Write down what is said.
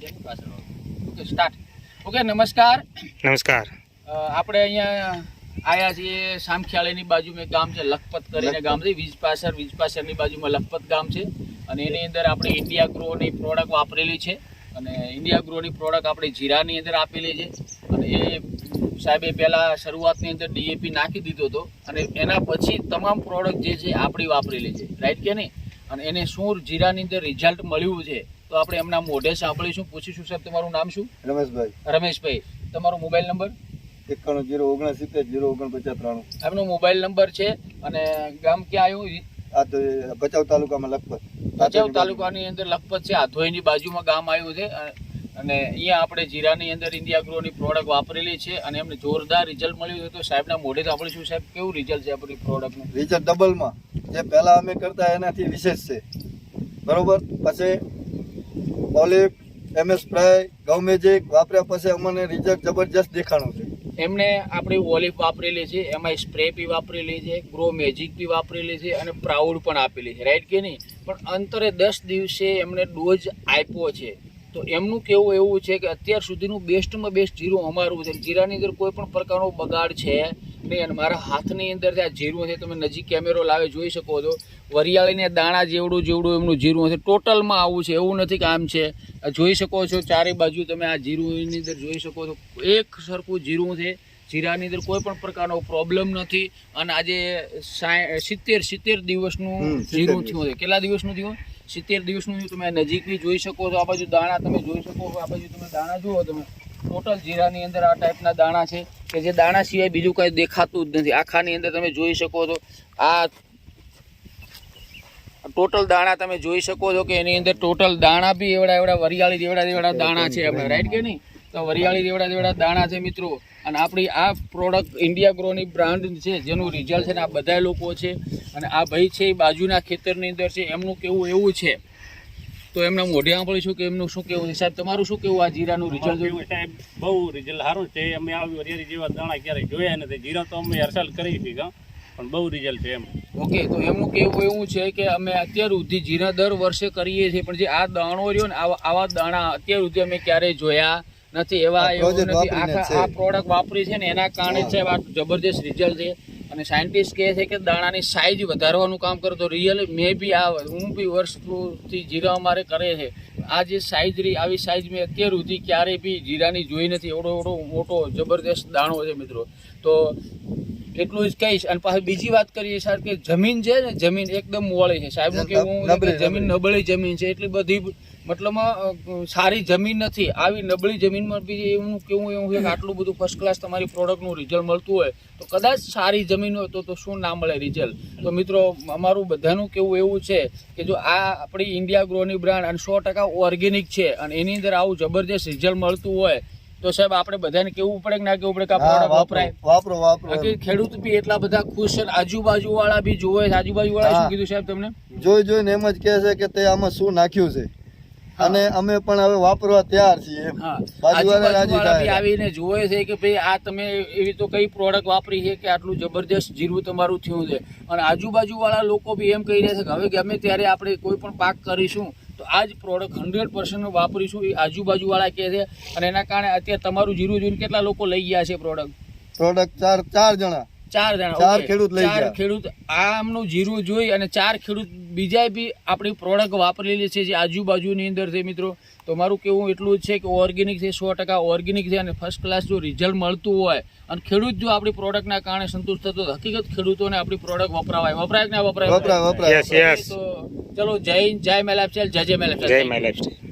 Okay start okay નમસ્કાર. નમસ્કાર. આપણે અહીંયા આયા છીએ સામખિયાળીની બાજુમાં એક ગામ છે લખપત કરીને ગામ છે વીજ પાસર વીજ પાસરની બાજુમાં લખપત ગામ છે. અને એની અંદર આપણે ઇન્ડિયા ગ્રોની પ્રોડક્ટ વાપરેલી છે. અને ઇન્ડિયા ગ્રોની પ્રોડક્ટ આપણે જીરાની અંદર આપેલી છે. અને એ સાહેબે પહેલાં શરૂઆતની અંદર ડીએપી નાખી દીધો હતો. અને એના પછી તમામ પ્રોડક્ટ જે છે આપણી વાપરેલી છે. રાઈટ કે નહીં? અને એને શું જીરાની અંદર રિઝલ્ટ મળ્યું છે? તો આપણે એમના મોઢે સાંભળીશું. પૂછીશું સાહેબ તમારું નામ શું? રમેશભાઈ. રમેશભાઈ. તમારો મોબાઈલ નંબર? એકાણું જીરો ઓગણસિત્તેર જીરો ઓગણપચાસ ત્રાણું. એમનો મોબાઈલ નંબર છે અને ગામ ક્યાં આવ્યું? આ તો ભચાઉ તાલુકામાં લખપત. ભચાઉ તાલુકાની અંદર લખપત છે. આધોઈની બાજુમાં ગામ આવ્યું છે. અને અહીંયા આપણે જીરાની અંદર ઇન્ડિયા ગ્રોની પ્રોડક્ટ વાપરેલી છે અને એમને જોરદાર રિઝલ્ટ મળ્યું છે. તો સાહેબના મોઢે તો આપણે શું સાહેબ કેવું રિઝલ્ટ છે આપણી પ્રોડક્ટનું રિઝલ્ટ ડબલમાં જે પહેલાં અમે કરતા એનાથી વિશેષ છે. બરોબર? પછી ઓલિવ એમએસ ફ્રાય ગૌ મેજિક, વાપર્યા પછી અમને રિઝલ્ટ જબરજસ્ત દેખાણું છે. એમને આપણી ઓલિપ વાપરેલી છે, એમાં સ્પ્રે બી વાપરેલી છે, ગ્રો મેજિક બી વાપરેલી છે અને પ્રાઉડ પણ આપેલી છે રાઈટ કે નહીં? પણ અંતરે દસ દિવસે એમને ડોઝ આપ્યો છે. તો એમનું કેવું એવું છે કે અત્યાર સુધીનું બેસ્ટમાં બેસ્ટ જીરું અમારું છે. જીરાની અંદર કોઈ પણ પ્રકારનો બગાડ છે નહીં અને મારા હાથની અંદર જે આ જીરું છે તમે નજીક કેમેરો લાવે જોઈ શકો છો. વરિયાળીને દાણા જેવડું જેવડું એમનું જીરું છે ટોટલમાં આવું છે એવું નથી કે આમ છે. આ જોઈ શકો છો ચારે બાજુ તમે આ જીરુંની અંદર જોઈ શકો છો. એક સરખું જીરું છે. જીરાની અંદર કોઈ પણ પ્રકારનો પ્રોબ્લેમ નથી. અને આજે સિત્તેર સિત્તેર દિવસનું જીરું. થયું છે. કેટલા દિવસનું થયું? સિત્તેર દિવસનું થયું. તમે નજીક બી જોઈ શકો છો. આ બાજુ દાણા તમે જોઈ શકો છો. આ બાજુ તમે દાણા જુઓ તમે. ટોટલ જીરાની અંદર આ ટાઈપના દાણા છે. કે જે દાણા સિવાય બીજું કાંઈ દેખાતું જ નથી. આખાની અંદર તમે જોઈ શકો છો આ ટોટલ દાણા તમે જોઈ શકો છો કે એની અંદર ટોટલ દાણા બી એવડા એવડા વરિયાળી જેવડા જેવડા દાણા છે આપણે રાઈટ કે નહીં? તો વરિયાળી જેવડા જેવડા દાણા છે મિત્રો. અને આપણી આ પ્રોડક્ટ ઇન્ડિયા ગ્રોની બ્રાન્ડ છે જેનું રિઝલ્ટ છે ને આ બધા લોકો છે. અને આ ભાઈ છે એ બાજુના ખેતરની અંદર છે. એમનું કેવું એવું છે તો એમના મોઢે શું કે એમનું શું કેવું છે? સાહેબ તમારું શું કેવું આ જીરાનું રિઝલ્ટ એવું સાહેબ બહુ રિઝલ્ટ સારું છે. અમે આવી વરિયાળી જેવા દાણા ક્યારેય જોયા નથી. જીરા તો અમે હરસાલ કરી છીએ કાં પણ બહુ રિઝલ્ટ છે એમ. ઓકે તો એમનું કેવું એવું છે કે અમે અત્યાર સુધી જીરા દર વર્ષે કરીએ છીએ પણ જે આ દાણો રહ્યો ને આવા આવા દાણા અત્યાર સુધી અમે ક્યારેય જોયા નથી. એવા એવું નથી. આખા આ પ્રોડક્ટ વાપરી છે ને એના કારણે છે આ જબરજસ્ત રિઝલ્ટ છે. અને સાયન્ટિસ્ટ કહે છે કે દાણાની સાઇઝ વધારવાનું કામ કરે તો રિયલ મેં બી આ હું બી વર્ષથી જીરા અમારે કરે છે. આ જે સાઇઝ રહી, આવી સાઇઝ મેં અત્યાર સુધી ક્યારેય બી જીરાની જોઈ નથી. એવડો એવડો મોટો જબરદસ્ત દાણો છે મિત્રો. તો એટલું જ કહીશ. અને પાછી બીજી વાત કરીએ સાહેબ કે જમીન છે ને જમીન એકદમ મોળી છે. સાહેબનું કેવું જમીન નબળી. જમીન છે. એટલી બધી મતલબમાં સારી જમીન નથી. આવી નબળી જમીનમાં બી એવું કેવું એવું કે આટલું બધું ફર્સ્ટ ક્લાસ તમારી પ્રોડક્ટનું રિઝલ્ટ મળતું હોય તો કદાચ સારી જમીન હોય તો તો શું ના મળે રિઝલ્ટ તો મિત્રો અમારું બધાનું કેવું એવું છે કે જો આ આપણી ઇન્ડિયા ગ્રોની બ્રાન્ડ અને સો ટકા ઓર્ગેનિક છે અને એની અંદર આવું જબરજસ્ત રિઝલ્ટ મળતું હોય તો સાહેબ આપણે બધાને કેવું પડે કે ના કેવું પડે કે પ્રોડક્ટ વાપરો વપરાય? વાપરો વાપરો. બાકી ખેડૂત બી એટલા બધા ખુશ છે આજુબાજુ વાળા બી જોવે છે. આજુબાજુ વાળા શું કીધું સાહેબ તમને? જોઈ જોઈને એમ જ કહે છે કે તે આમાં શું નાખ્યું છે. અને અમે પણ હવે વાપરવા તૈયાર છીએ બાજુવાળા રાજી થાય. આવીને જોવે છે કે ભાઈ આ તમે એવી તો કઈ પ્રોડક્ટ વાપરી છે કે આટલું જબરજસ્ત જીરું તમારું થયું છે. અને આજુબાજુવાળા લોકો બી એમ કહી રહ્યા છે કે હવે ગમે ત્યારે આપણે કોઈ પણ પાક કરીશું તો આ જ પ્રોડક્ટ હંડ્રેડ પર્સન્ટ વાપરીશું, એ આજુબાજુવાળા કહે છે. અને એના કારણે અત્યારે તમારું જીરું જોઈને કેટલા લોકો લઈ ગયા છે પ્રોડક્ટ પ્રોડક્ટ ચાર ચાર જણા. ચાર જણા ચાર ખેડૂત લઈ ચાર ગયા. ખેડૂત આમનું જીરું જોઈ અને ચાર ખેડૂત બીજા બી આપણી પ્રોડક્ટ વાપરેલી છે જે આજુબાજુની અંદર છે મિત્રો. તો મારું કેવું એટલું જ છે કે ઓર્ગેનિક છે સો ટકા ઓર્ગેનિક છે અને ફર્સ્ટ ક્લાસ જો રિઝલ્ટ મળતું હોય અને ખેડૂત જો આપણી પ્રોડક્ટના કારણે સંતુષ્ટ થતો હકીકત ખેડૂતોને આપણી પ્રોડક્ટ વપરાવાય. વપરાય કે ના વપરાય? વપરાય વપરાય. યસ યસ તો ચલો જય હિન્દ, જય મેલાપ જય જય મેલાપ જય માય લાઈફ